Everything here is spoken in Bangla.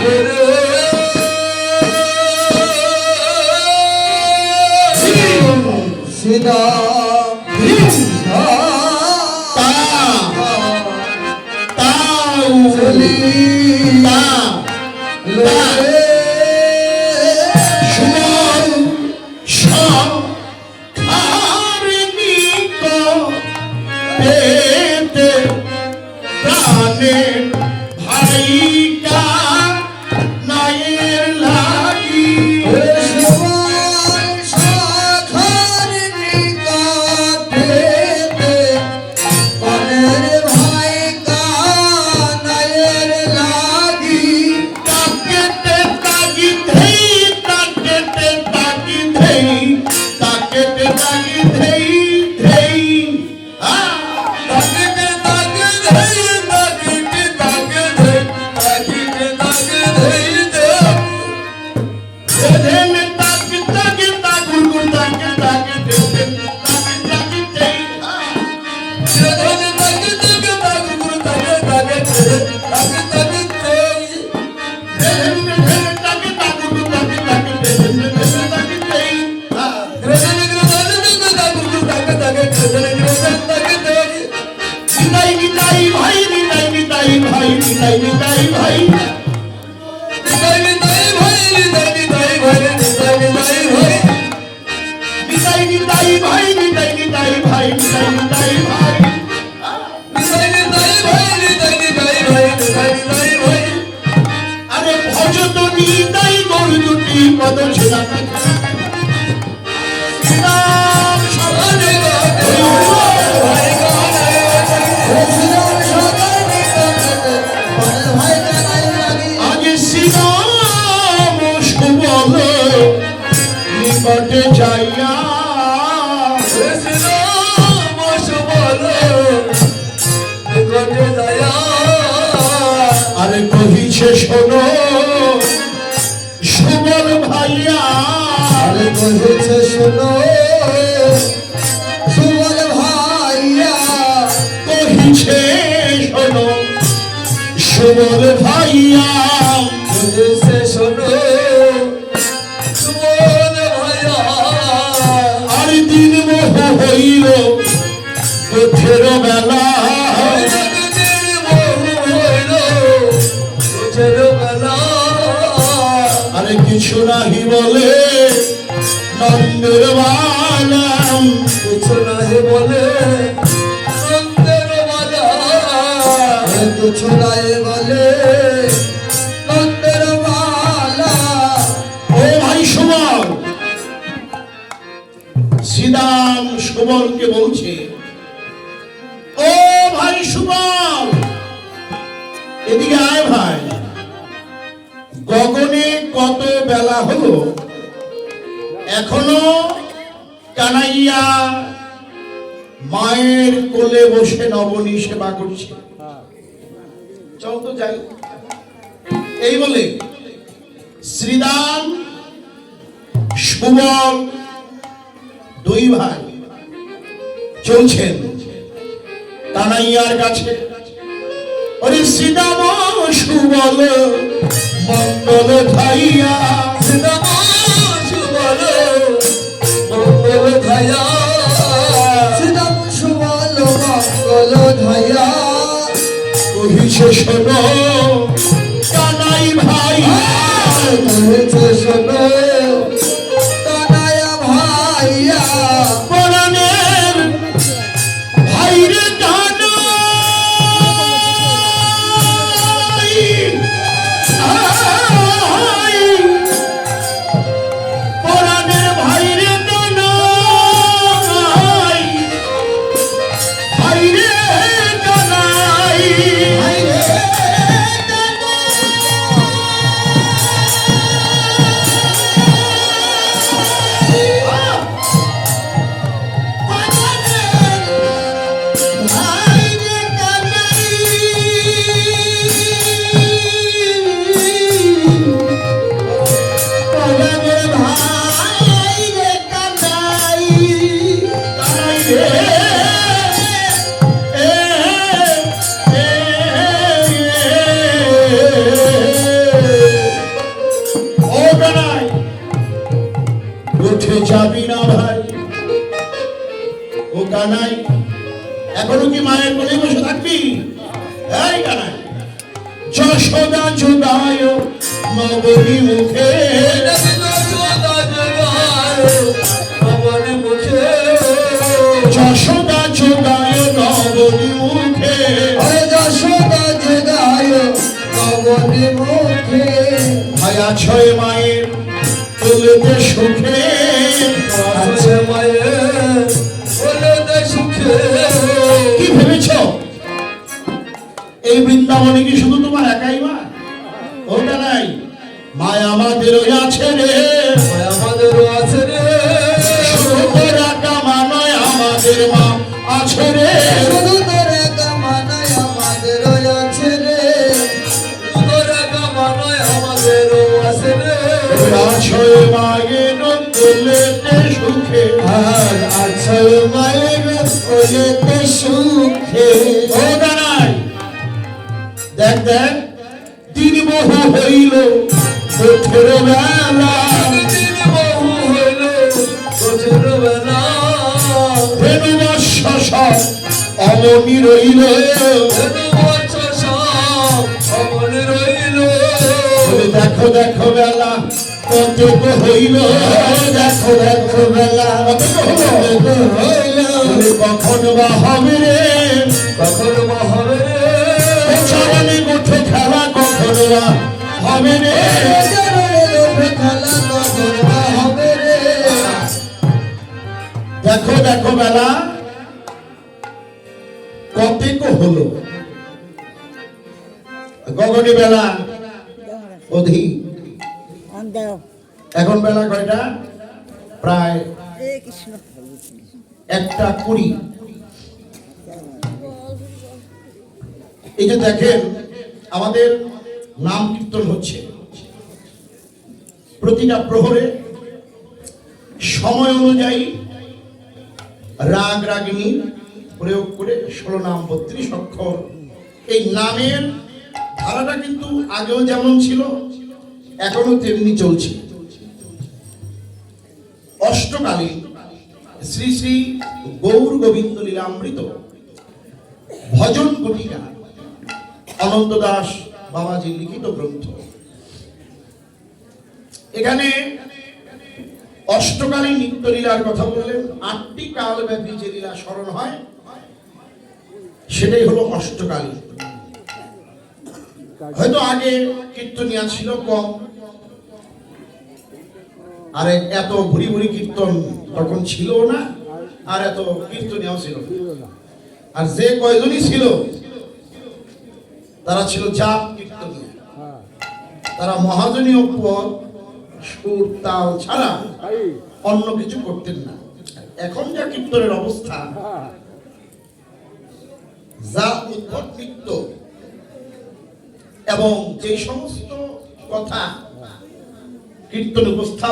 Hallelujah. আরে ভজ তো নিতাই গরু দুটি পদ ছিলাম সুবল ভাইয়া। সে শোনো। সুবল ভাইয়া। আর দিন মোহ হইল পথের বেলা আরে কিছু নাহি বলে নন্দের বালাম বলে ছোড়ায় বলে ও ভাই সুবল শ্রীদাম সুবলকে বলছে, ও ভাই এদিকে আয় ভাই। গগনে কত বেলা হলো, এখনও কানাইয়া মায়ের কোলে বসে নবনী সেবা করছে। তো যাই এই বলে শ্রীদাম সুবল দুই ভাই চলছেন তানাইয়ার কাছে। ওরে শ্রীদাম সুবল শেষ যাবি না ভাই। ও কানাই এখনও কি মায়ের বসে থাকবি? যশোদা যোদায় নবী মুখে যশোদা মুখে। যশোদা মুখে। ছয় মায়ের তুলতে সুখে। বৃন্দাবনে কি শুধু তোমার একাই মা? ওটা নাই মায় আমাদের ওই আছে রে। আছে আমাদের মা আছে রে। শুধু তোর একা মানায় আছে রে। আছে সুখে। আর আছে মায়ের কোলেতে সুখে। ওটা নাই দেখ দেখ দিন বহু হইল ওঠের বেলা দিন বহু হইল তোর বেলা ধেনু বর্ষ অমনি রইল। ধনু দেখো দেখো বেলা কতক হইল। দেখো দেখো বেলা কতক হইল? কখন বা হবে রে? কখন দেখো দেখো বেলা। কতেক হলো? গগনে বেলা। অধি। এখন বেলা কয়টা? প্রায় একটা কুড়ি। এই যে দেখেন, আমাদের নাম কীর্তন হচ্ছে। প্রতিটা প্রহরে সময় অনুযায়ী রাগ রাগিনী প্রয়োগ করে ষোলো নাম, বত্রিশ অক্ষর। এই নামের ধারাটা কিন্তু আগেও যেমন ছিল এখনও তেমনি চলছে। অষ্টকালীন শ্রী শ্রী গৌর গোবিন্দ লীলামৃত ভজন গুটিকা অনন্ত দাস বাবাজির লিখিত গ্রন্থ। এখানে অষ্টকালীন নিত্য লীলার কথা বললেন, আটটি কাল ব্যাপী যে লীলা স্মরণ হয়, সেটাই হলো অষ্টকালীন। হয়তো আগে কীর্তনিয়া ছিল কম, আর এত ভুরি ভুরি কীর্তন তখন ছিল না, আর এত কীর্তনিয়াও ছিল আর যে কয়জনই ছিল, তারা ছিল কীর্তনীয় তারা মহাজনী পদ সুর তাল ছাড়া অন্য কিছু করতেন না। এখন যা কীর্তনের অবস্থা যা উদ্ভট নৃত্য এবং যে সমস্ত কথা কীর্তন উপস্থাপন